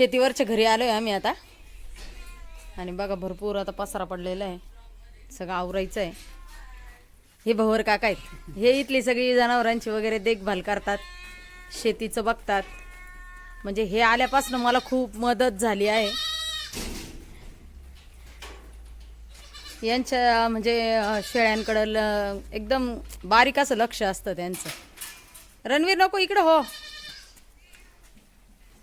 शेतीवरच्या घरी आलो आहे आम्ही आता. आणि बघा भरपूर आता पसारा पडलेला आहे. सगळं आवरायचं आहे. हे भवर काका आहेत. हे इथली सगळी जनावरांची वगैरे देखभाल करतात. शेतीचं बघतात. म्हणजे हे आल्यापासून मला खूप मदत झाली आहे. यांच्या म्हणजे शेळ्यांकडं ल एकदम बारीक असं लक्ष असतं त्यांचं. रणवीर नको इकडं हो.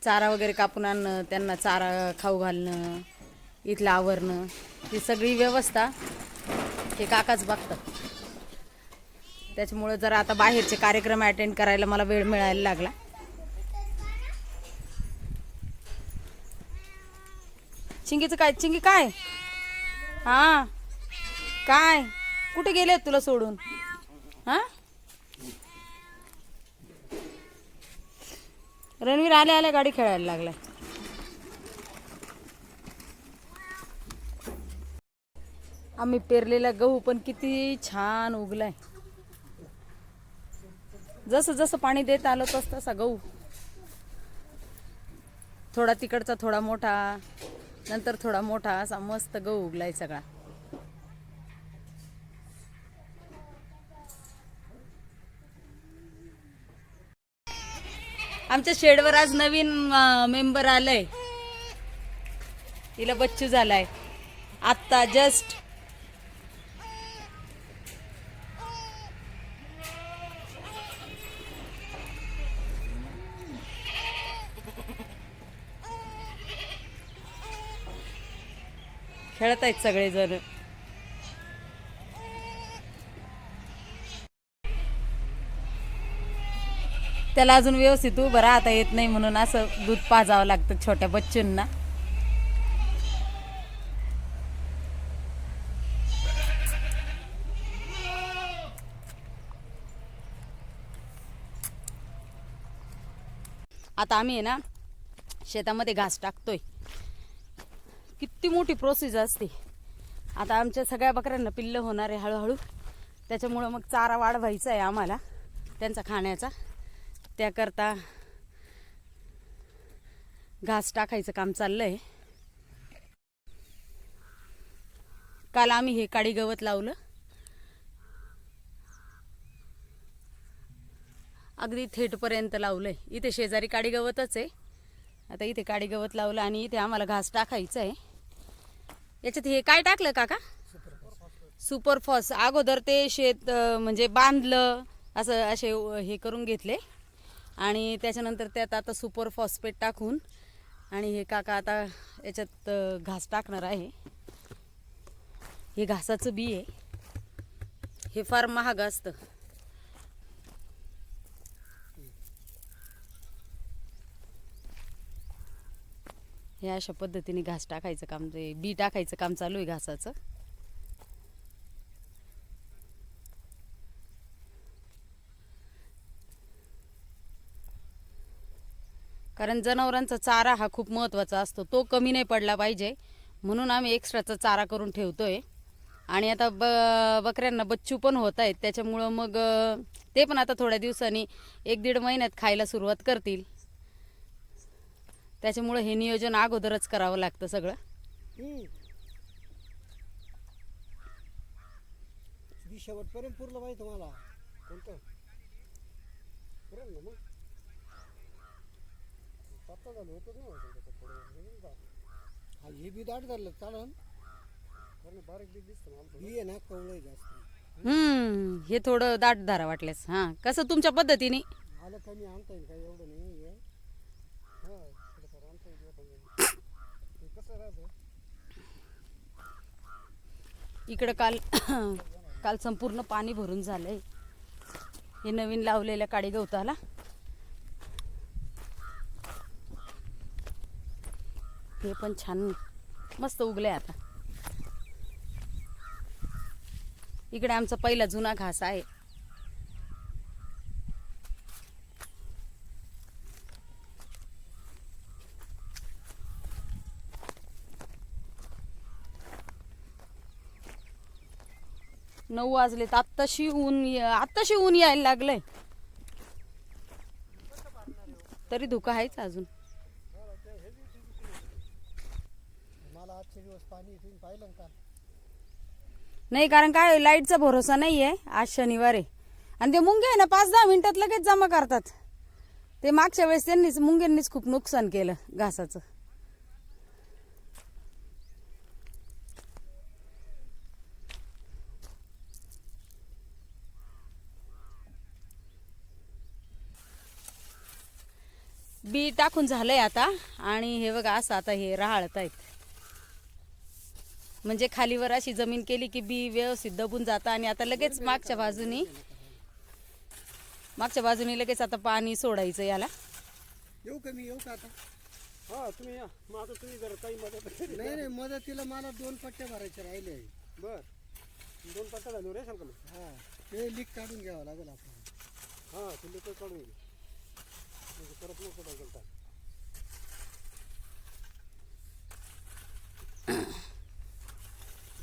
चारा वगैरे कापून आणणं त्यांना चारा खाऊ घालणं इथलं आवरणं ही सगळी व्यवस्था हे काकाच बघतात. त्याच्यामुळं जरा आता बाहेरचे कार्यक्रम अटेंड करायला मला वेळ मिळायला लागला. चिंगीचं काय चिंगी काय? हां. काय? कुठे गेले तुला सोडून? हां? रणवीर आले आले गाडी खेळायला लागलाय. आम्ही पेरलेला गहू पण किती छान उगलाय. जसं जसं पाणी देत आलो तस तसा गहू. थोडा तिकडचा थोडा मोठा नंतर थोडा मोठा असा मस्त गहू उगलाय सगळा. आमच्या शेडवर आज नवीन मेंबर आलंय. तिला बच्चू झालाय. आत्ता जस्ट खेळत आहेत सगळेजण. त्याला अजून व्यवस्थित उभं राहता येत नाही म्हणून असं दूध पाजावं लागतं छोट्या बच्चूंना. आता आम्ही आहे ना शेतामध्ये घास टाकतोय. किती मोठी प्रोसेस असते. आता आमच्या सगळ्या बकऱ्यांना पिल्लं होणार आहे हळूहळू. त्याच्यामुळं मग चारा वाढवायचा आहे आम्हाला त्यांचा खाण्याचा. त्याकरता घास टाकायचं काम चाललं आहे काल आम्ही हे काडी गवत लावलं. अगदी थेटपर्यंत लावलंय. इथे शेजारी काडी गवतच आहे. आता इथे काडी गवत लावलं आणि इथे आम्हाला घास टाकायचं आहे. याच्यात हे काय टाकलं काका? सुपर फॉस अगोदर ते शेत म्हणजे बांधलं असं असे हे करून घेतले. आणि त्याच्यानंतर त्यात आता सुपर फॉस्फेट टाकून आणि हे काका आता याच्यात घास टाकणार आहे. हे घासाचं बी आहे. हे फार महाग असतं. हे अशा पद्धतीने घास टाकायचं काम ते बी टाकायचं काम चालू आहे घासाचं. कारण जनावरांचा चारा हा खूप महत्त्वाचा असतो. तो कमी नाही पडला पाहिजे. म्हणून आम्ही एक्स्ट्राचा चारा करून ठेवतो आहे आणि आता ब बकऱ्यांना बच्चू पण होत आहेत. त्याच्यामुळं मग ते पण आता थोड्या दिवसांनी एक दीड महिन्यात खायला सुरुवात करतील. त्याच्यामुळं हे नियोजन अगोदरच करावं लागतं सगळं. शेवटपर्यंत पुरलं पाहिजे तुम्हाला? कोणतं पुरेल ना मग पातळ झालं नाही त्याच्यात थोडं. हा हे बी दाट झालं चालन. कारण बारीक बी दिसतं मला बी आहे ना कवळं जास्त. हम्म हे थोडं दाट धारा वाटल्यास. हां कसं तुमच्या पद्धतीने? आलं कमी आणता येईल काही एवढं नाही आहे. हा थोडंफार आणता येईल एखादं. हे कसं राहतं? इकडं काल काल संपूर्ण पाणी भरून झालंय. हे नवीन लावलेल्या काडी गवताला. हे पण छान मस्त उगले आता. इकडे आमचा पहिला जुना घास आहे. नऊ वाजलेत. आत्ताशी ऊन आत्ताशी ऊन यायला लागलंय. तरी धुका आहेच अजून. आजचे दिवस पाणी इथून पाहिलं काल. नाही कारण काय लाईटचा भरोसा नाही आहे आज शनिवार आहे. आणि ते मुंगे आहे ना पाच दहा मिनिटात लगेच जमा करतात. ते मागच्या वेळेस त्यांनीच मुंग्यांनीच खूप नुकसान केलं घासाचं. बी टाकून झालंय आता. आणि हे बघा असं आता हे राहळत आहेत. म्हणजे खालीवर अशी जमीन केली की बी व्यवस्थित दबून जातं आणि आता लगेच मागच्या बाजूनी मागच्या बाजूनी लगेच आता पाणी सोडायचं याला. येऊ का मी? येऊ का आता? हा तुम्ही या. मग आता तुम्ही जर काही मदत नाही नाही मदतीला मला दोन पट्ट्या भरायच्या राहिले बर. दोन पट्टा झालो रे सांग मग हा ते लीक काढून घ्यावं लागेल आपल्याला. हा तुम्ही तो काढून घे. म्हणजे परत नको काय करता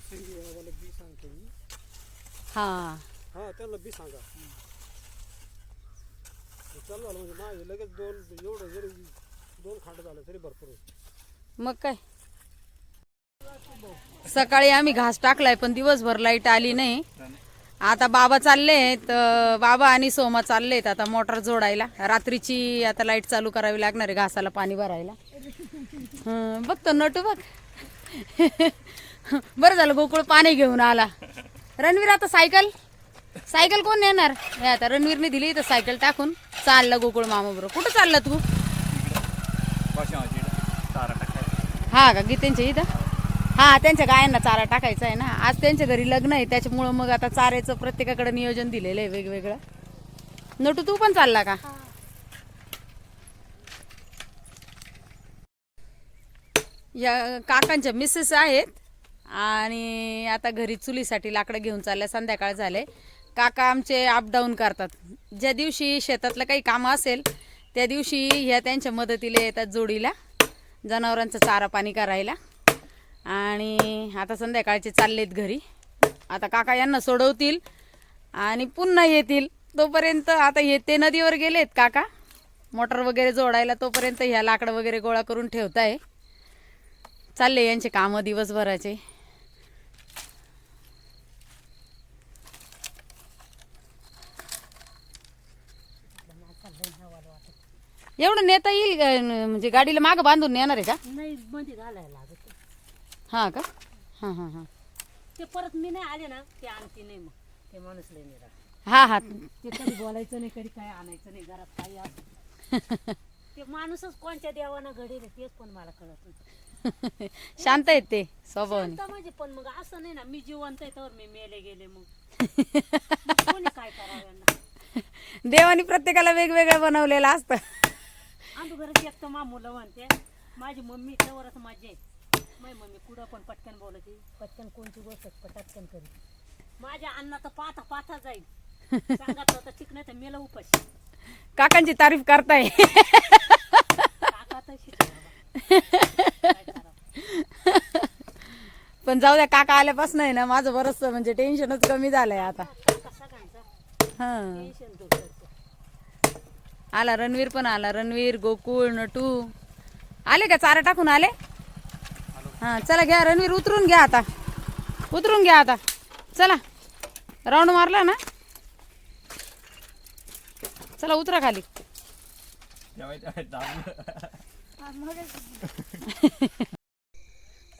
संधी वेळावाला बी सांगतो मी हा. हा त्यांना बी सांगा. चालू झालं म्हणजे माझे लगेच दोन एवढं जरी दोन खांड झालं तरी भरपूर. मग काय? सकाळी आम्ही घास टाकलाय पण दिवसभर लाइट आली नाही. आता बाबा चाललेत अं, बाबा आणि सोमा चाललेत आता मोटर जोडायला. रात्रीची आता लाइट चालू करावी लागणार आहे घासाला पाणी भरायला. हं, बघतो नटू बघ. बरं झालं गोकुळ पाणी घेऊन आला. रणवीर आता सायकल? सायकल कोण नेणार? हे आता रणवीरने दिली तर सायकल टाकून. चालला गोकुळ मामा बरोबर कुठं चालला तू? हा का गीतेंच्या इथं? हा त्यांच्या गायांना चारा टाकायचा आहे ना. आज त्यांच्या घरी लग्न आहे त्याच्यामुळं मग आता चाऱ्याचं प्रत्येकाकडे नियोजन दिलेलं आहे वेगवेगळं. नटू तू पण चालला का? या काकांच्या मिसेस आहेत. आणि आता घरी चुलीसाठी लाकडं घेऊन चालल्या संध्याकाळ झाले. काका आमचे अपडाऊन करतात. ज्या दिवशी शेतातलं काही काम असेल त्या दिवशी ह्या त्यांच्या मदतीला येतात जोडीला जनावरांचं चारा पाणी करायला. आणि आता संध्याकाळचे चाललेत घरी. आता काका यांना सोडवतील आणि पुन्हा येतील. तोपर्यंत आता हे ते नदीवर गेलेत काका. मोटर वगैरे जोडायला तोपर्यंत ह्या लाकडं वगैरे गोळा करून ठेवताय. चालले यांचे कामं दिवसभराचे. एवढं नेता येईल का? म्हणजे गाडीला मागं बांधून नेणार आहे का? नाही मध्ये घालायला लागत हां का? हां हां हां. ते परत मी नाही आले ना ते आणते नाही मग. ते माणूस लय नाही. हां हां. ते कधी बोलायचं नाही कधी काय आणायचं नाही घरात काही असं. ते माणूसच कोणत्या देवानं घडेल तेच पण मला कळत नाही. शांत आहेत ते स्वभावाने. शांत म्हणजे पण मग असं नाही ना मी जिवंत आहे तर मी मेले गेले मग. मग कोणी काय करावं यांना? देवानी प्रत्येकाला वेगवेगळं बनवलेलं असतं. घरात एक तर मा मुलं म्हणते माझी मम्मी त्यावरच माझी आहे. माझी मम्मी कुठं पण पटकन बोलते. पटकन कोणती गोष्ट पटकन करी. माझ्या अण्णा तर पाहता पाहता जाईल ठीक नाही तर मेला उपाशी. काकांची तारीफ करताय. काका तर पण जाऊ द्या काका आल्यापासून आहे ना माझं बरंच म्हणजे टेन्शनच कमी झालंय आता. काका सगळ्यांचा हां. टेन्शन दूर आला रणवीर पण आला. रणवीर गोकुळ नटू. आले का चारा टाकून आले? हां चला घ्या रणवीर उतरून घ्या आता. उतरून घ्या आता. चला. राऊंड मारला ना? चला उतरा खाली.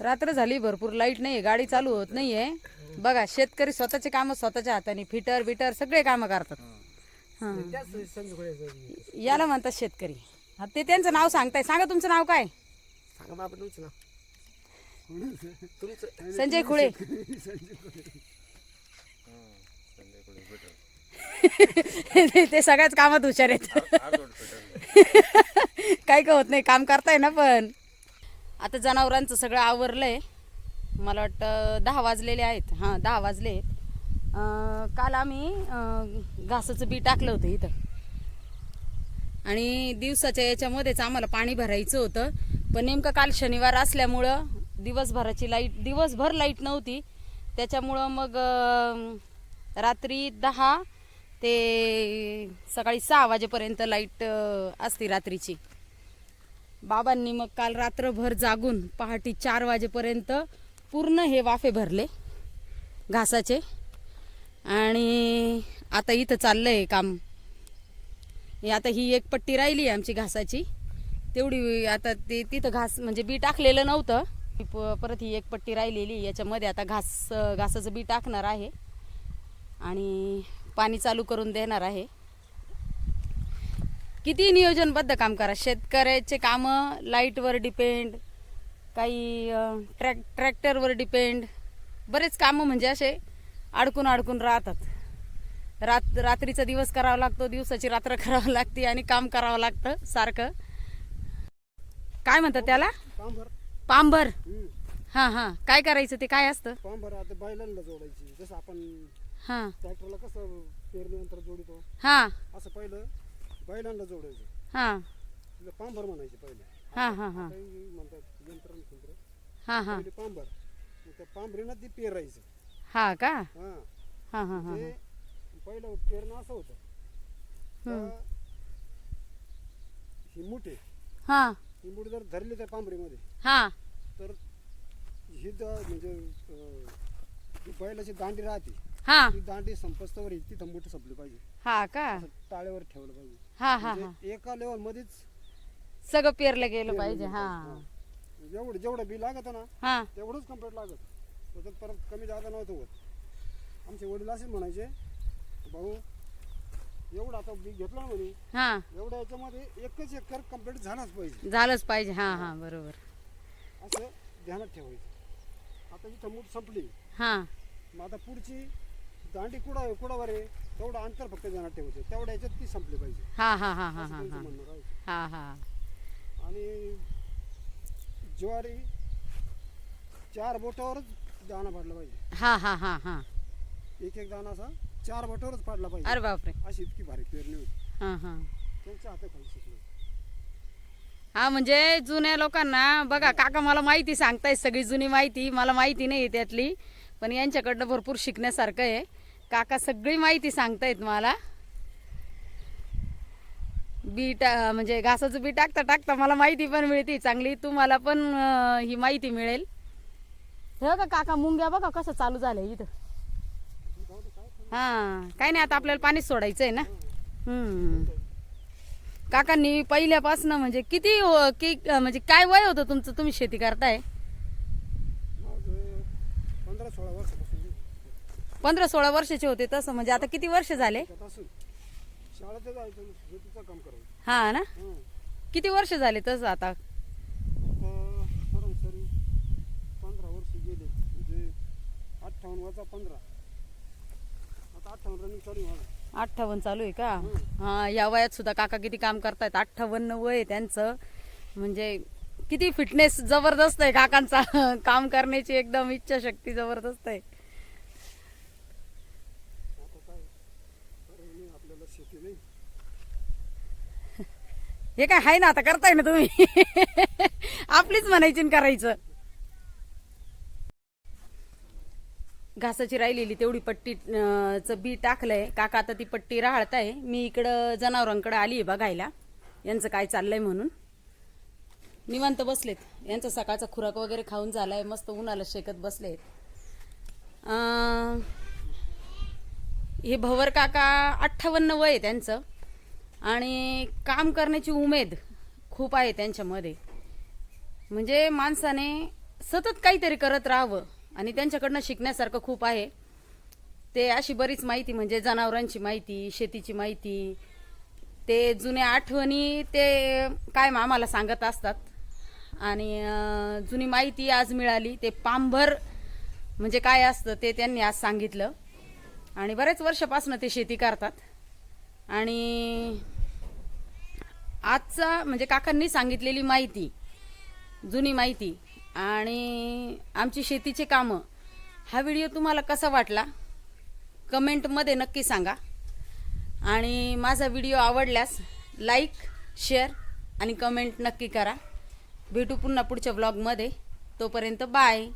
रात्र झाली भरपूर. लाइट नाही गाडी चालू होत नाहीये. बघा शेतकरी स्वतःचे कामं स्वतःच्या हाताने फिटर बिटर सगळे कामं करतात. हां. त्याच याला म्हणतात शेतकरी. हा, ते त्यांचं नाव सांगताय. सांगा तुमचं नाव काय? सांगा बाबा तुमचं नाव. तुमचं संजय खुळे. ते सगळ्याच कामात हुशार आहेत. काही का होत नाही काम करताय ना पण. आता जनावरांचं सगळं आवरलंय. मला वाटतं दहा वाजलेले आहेत. हां दहा वाजले आहेत. काल आम्ही घासाचं बी टाकलं होतं इथं. आणि दिवसाच्या याच्यामध्येच आम्हाला पाणी भरायचं होतं. पण नेमकं काल शनिवार असल्यामुळं दिवसभराची लाइट दिवसभर लाइट नव्हती. त्याच्यामुळं मग रात्री दहा ते सकाळी सहा वाजेपर्यंत लाइट असते रात्रीची. बाबांनी मग काल रात्रभर जागून पहाटे चार वाजेपर्यंत पूर्ण हे वाफे भरले घासाचे. आणि आता इथं चाललं आहे काम. हे आता ही एक पट्टी राहिली आहे आमची घासाची. तेवढी आता ते तिथं घास म्हणजे बी टाकलेलं नव्हतं. प- परत ही एक पट्टी राहिलेली याच्यामध्ये आता घास घासाचं बी टाकणार आहे. आणि पाणी चालू करून देणार आहे. किती नियोजनबद्ध काम करा. शेतकऱ्याचे कामं लाईटवर डिपेंड काही ट्रॅक ट्रॅक्टरवर डिपेंड. बरेच कामं म्हणजे असे अडकून अडकून राहतात. रात रात्रीचा दिवस करावा लागतो दिवसाची रात्र करावं लागते आणि काम करावं लागतं सारखं. काय म्हणतात त्याला? पांभर पांभर. हां हां. काय करायचं ते काय असतं? पांभर आता बैलांना जोडायची. जसं आपण हां. ट्रॅक्टरला कसं पेरणी यंत्र जोडितो? हां. असं पहिलं बैलांना जोडायचं. हां. तिला पांभर म्हणायचे पहिले. हां हां हां. काही म्हणतात यंत्र हां हां. पांभर त्या पांभरीनं ती पेरायचं. हां का? हा. हां हां हां ते पहिलं पेरणं असं होतं. हम्म. का ही मुठे हां. ही मुठ जर धरली त्या पांभरीमध्ये हां. तर ही द म्हणजे अं, जी बैलाची दांडी राहते. हां. ती दांडी संपस्तवर तिथं मुठ संपली पाहिजे. हां का? असं टाळ्यावर ठेवलं पाहिजे. हां हां हां. म्हणजे एका लेवल मध्येच सगळं पेरलं गेलं पाहिजे हां. एवढं जेवढं बी लागत ना हां. तेवढंच कंप्लीट लागत. त्याच्यात परत कमी जादा नव्हतं होत. आमचे वडील असे म्हणायचे भाऊ एवढं आता बी घेतलं ना म्हणे हां. एवढ्या याच्यामध्ये एकच एकर कंप्लीट झालाच पाहिजे. झालंच पाहिजे. हां हां बरोबर. असं ध्यानात ठेवायचं. आता इथं मूठ संपली. हां. मग आता पुढची दांडी कुडा कुडावर आहे तेवढं अंतर फक्त ध्यानात ठेवायचं. तेवढ्या याच्यात ती संपली पाहिजे. हां हां हां हां असं हां त्यांचं हां. म्हणणं राहायचं. हां हां. आणि ज्वारी चार बोटावरच दाणा पाडला पाहिजे. हां हां हां हां. एक एक दाणा असा चार बोटावरच पाडला पाहिजे. अरे बापरे. अशी इतकी भारी पेरणी होती. हां हां. त्यांच्या हाताखाली शिकलो. हा म्हणजे जुन्या लोकांना बघा काका मला माहिती सांगताय सगळी जुनी माहिती मला माहिती नाही त्यातली पण यांच्याकडनं भरपूर शिकण्यासारखं आहे. काका सगळी माहिती सांगतायत मला. बी टा म्हणजे घासाचं बी टाकता टाकता मला माहिती पण मिळते चांगली. तुम्हाला पण अं, ही माहिती मिळेल. हे का काका मुंग्या बघा कसं चालू झालंय इथं. हा काय नाही आता आपल्याला पाणीच सोडायचं आहे ना. हम्म. काकांनी पहिल्यापासून म्हणजे किती व- कि म्हणजे काय वय होतं तुमचं? तुम्ही शेती करताय? पंधरा सोळा वर्षापासून पंधरा सोळा वर्षाचे होते तसं म्हणजे आता किती वर्ष झाले? हा ना. किती वर्ष झाले तसं आता सरासरी पंधरा वर्ष गेले म्हणजे अठ्ठावन्न वजा पंधरा. आता अठ्ठावन्न रनिंग चालू आहे माझं. अठ्ठावन्न चालू आहे का? हा या वयात सुद्धा काका किती काम करतायत? अठ्ठावन्न वय आहे त्यांचं. म्हणजे किती फिटनेस जबरदस्त आहे काकांचा. काम करण्याची एकदम इच्छाशक्ती जबरदस्त आहे. आता काय? पर्याय नाही आपल्याला शेती नाही. हे काय आहे ना आता करताय ना तुम्ही? आपलीच म्हणायची करायचं. घासाची राहिलेली तेवढी पट्टी चं बी टाकलंय. काका आता ती पट्टी राहळताय मी इकडं जनावरांकडे आली आहे बघायला. यांचं काय चाललंय म्हणून. निवांत बसलेत. यांचा सकाळचा खुराक वगैरे खाऊन झालाय. मस्त उन्हाला शेकत बसलेत. हे भवर काका अठ्ठावन्न वय आहे त्यांचं. आणि काम करण्याची उमेद खूप आहे त्यांच्यामध्ये. म्हणजे माणसाने सतत काहीतरी करत राहावं. आणि त्यांच्याकडनं शिकण्यासारखं खूप आहे. ते अशी बरीच माहिती म्हणजे जनावरांची माहिती शेतीची माहिती ते जुन्या आठवणी ते कायम आम्हाला सांगत असतात. आणि जुनी माहिती आज मिळाली ते पांभर म्हणजे काय असतं ते त्यांनी आज सांगितलं. आणि बऱ्याच वर्षापासून ते शेती करतात. आणि आजचा म्हणजे काकांनी सांगितलेली माहिती जुनी माहिती आणि आमची शेतीचे कामं. हा व्हिडिओ तुम्हाला कसा वाटला? कमेंटमध्ये नक्की सांगा. आणि माझा व्हिडिओ आवडल्यास लाईक शेअर आणि कमेंट नक्की करा. भेटू पुन्हा पुढच्या ब्लॉगमध्ये तोपर्यंत बाय